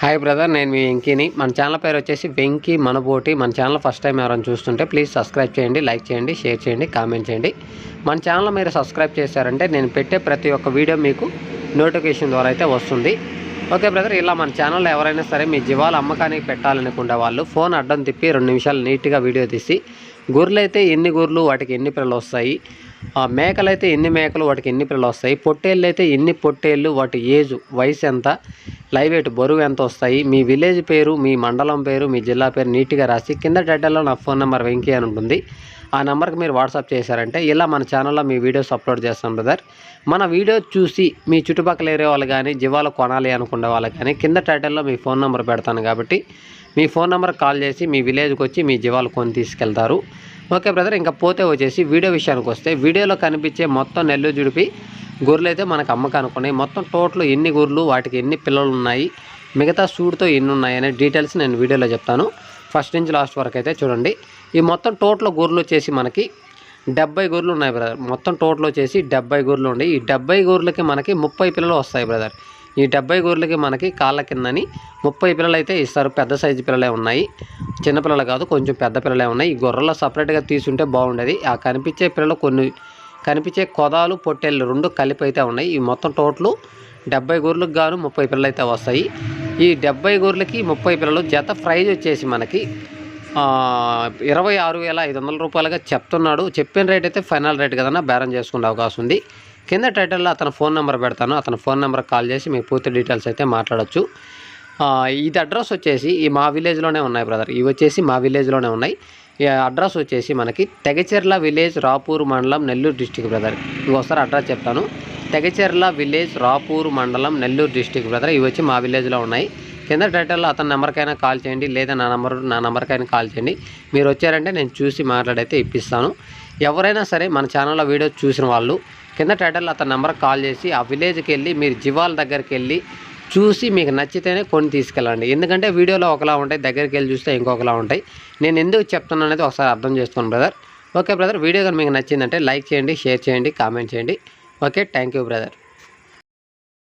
Hi brother నేను మీ వెంకీని. మన channel పేరు వచ్చేసి వెంకీ మనబోటి. మన ఛానల్ ఫస్ట్ టైం ఎవరైనా చూస్తుంటే ప్లీజ్ సబ్స్క్రైబ్ చేయండి లైక్ చేయండి షేర్ చేయండి కామెంట్ చేయండి. మన ఛానల్ మీరు సబ్స్క్రైబ్ చేశారంటే నేను పెట్టే ప్రతి ఒక్క వీడియో మీకు నోటిఫికేషన్ ద్వారా అయితే వస్తుంది. ఓకే బ్రదర్ ఇలా మన ఛానల్లో ఎవరైనా సరే మీ జీవాలు అమ్మకానికి పెట్టాలనుకునే వాళ్ళు ఫోన్ అడ్డం తిప్పి రెండు నిమిషాలు నీట్గా వీడియో తీసి గొర్రెలు అయితే ఎన్ని గొర్రెలు వాటికి ఎన్ని పిల్లలు వస్తాయి? ఆ మేకలు అయితే ఎన్ని మేకలు వాటికి ఎన్ని పిల్లలు వస్తాయి? పొట్టేళ్ళు అయితే ఎన్ని పొట్టేళ్ళు వాటి ఏజ్ వయసు ఎంత? లైవ్ వెయిట్ బరువు ఎంత వస్తాయి? మీ విలేజ్ పేరు మీ మండలం పేరు మీ జిల్లా పేరు నీట్గా రాసి కింద టైటిల్లో నా ఫోన్ నెంబర్ వెంకీ అని ఉంటుంది. ఆ నెంబర్కి మీరు వాట్సాప్ చేశారంటే ఇలా మన ఛానల్లో మీ వీడియోస్ అప్లోడ్ చేస్తాం బ్రదర్. మన వీడియో చూసి మీ చుట్టుపక్కల ఏరే వాళ్ళు కానీ జీవాలు కొనాలి అనుకునే వాళ్ళు కానీ కింద టైటిల్లో మీ ఫోన్ నెంబర్ పెడతాను కాబట్టి మీ ఫోన్ నెంబర్ కాల్ చేసి మీ విలేజ్కి వచ్చి మీ జీవాలు కొని తీసుకెళ్తారు. Okay brother. ఇంకా పోతే వచ్చేసి వీడియో విషయానికి వస్తే వీడియోలో కనిపించే మొత్తం నెల్లు జుడిపి గొర్రెలు అయితే మనకు అమ్మకానికి ఉన్నాయి మొత్తం టోటల్ ఎన్ని గొర్రెలు వాటికి ఎన్ని పిల్లలు ఉన్నాయి మిగతా సూడ్తో ఎన్ని ఉన్నాయి అనే డీటెయిల్స్ నేను వీడియోలో చెప్తాను. ఫస్ట్ నుంచి లాస్ట్ వరకు అయితే చూడండి. ఈ మొత్తం టోటల్ గొర్రెలు వచ్చేసి మనకి డెబ్బై గొర్రెలు ఉన్నాయి బ్రదర్. మొత్తం టోటల్ వచ్చేసి డెబ్బై గొర్రెలు ఉన్నాయి ఈ డెబ్బై గొర్రెలకి మనకి ముప్పై పిల్లలు వస్తాయి బ్రదర్. ఈ డెబ్బై గొర్రెలకి మనకి కాళ్ళ కిందని ముప్పై పిల్లలు అయితే ఇస్తారు. పెద్ద సైజు పిల్లలే ఉన్నాయి. చిన్నపిల్లలు కాదు కొంచెం పెద్ద పిల్లలే ఉన్నాయి. ఈ గొర్రెల్లో సపరేట్గా తీసుంటే బాగుండేది. ఆ కనిపించే పిల్లలు కొన్ని కనిపించే కొదాలు పొట్టెళ్ళు రెండు కలిపి అయితే ఉన్నాయి. ఈ మొత్తం టోటల్ డెబ్బై గొర్రెలకు గాను ముప్పై పిల్లలు అయితే వస్తాయి. ఈ డెబ్బై గొర్రెలకి ముప్పై పిల్లలు జత ప్రైజ్ వచ్చేసి మనకి ఇరవై ఆరు వేల ఐదు వందల రూపాయలుగా చెప్తున్నాడు. చెప్పిన రేట్ అయితే ఫైనల్ రేట్ కదన్నా బేరం చేసుకునే అవకాశం ఉంది. కింద టైటిల్లో అతను ఫోన్ నెంబర్ పెడతాను. అతను ఫోన్ నెంబర్ కాల్ చేసి మీ పూర్తి డీటెయిల్స్ అయితే మాట్లాడచ్చు. ఇది అడ్రస్ వచ్చేసి ఈ మా విలేజ్లోనే ఉన్నాయి బ్రదర్. ఇవి వచ్చేసి మా విలేజ్లోనే ఉన్నాయి. అడ్రస్ వచ్చేసి మనకి తెగచెర్ల విలేజ్ రాపూర్ మండలం నెల్లూరు డిస్టిక్ బ్రదర్. ఇంకోసారి అడ్రస్ చెప్తాను. తెగచెర్ల విలేజ్ రాపూర్ మండలం నెల్లూరు డిస్టిక్ బ్రదర్. ఇవి వచ్చి మా విలేజ్లో ఉన్నాయి. కింద టైటిల్లో అతని నెంబర్కైనా కాల్ చేయండి లేదా నా నెంబర్ నా నెంబర్కైనా కాల్ చేయండి. మీరు వచ్చారంటే నేను చూసి మాట్లాడైతే ఇప్పిస్తాను. ఎవరైనా సరే మన ఛానల్లో వీడియో చూసిన వాళ్ళు కింద టైటిల్ అతని నెంబర్కి కాల్ చేసి ఆ విలేజ్కి వెళ్ళి మీరు జివాల్ దగ్గరికి వెళ్ళి చూసి మీకు నచ్చితేనే కొని తీసుకెళ్ళండి. ఎందుకంటే వీడియోలో ఒకలా ఉంటాయి దగ్గరికి వెళ్ళి చూస్తే ఇంకొకలా ఉంటాయి. నేను ఎందుకు చెప్తున్నాను అనేది ఒకసారి అర్థం చేసుకోండి బ్రదర్. Okay brother. వీడియో కానీ మీకు నచ్చిందంటే లైక్ చేయండి షేర్ చేయండి కామెంట్ చేయండి. Okay thank you brother.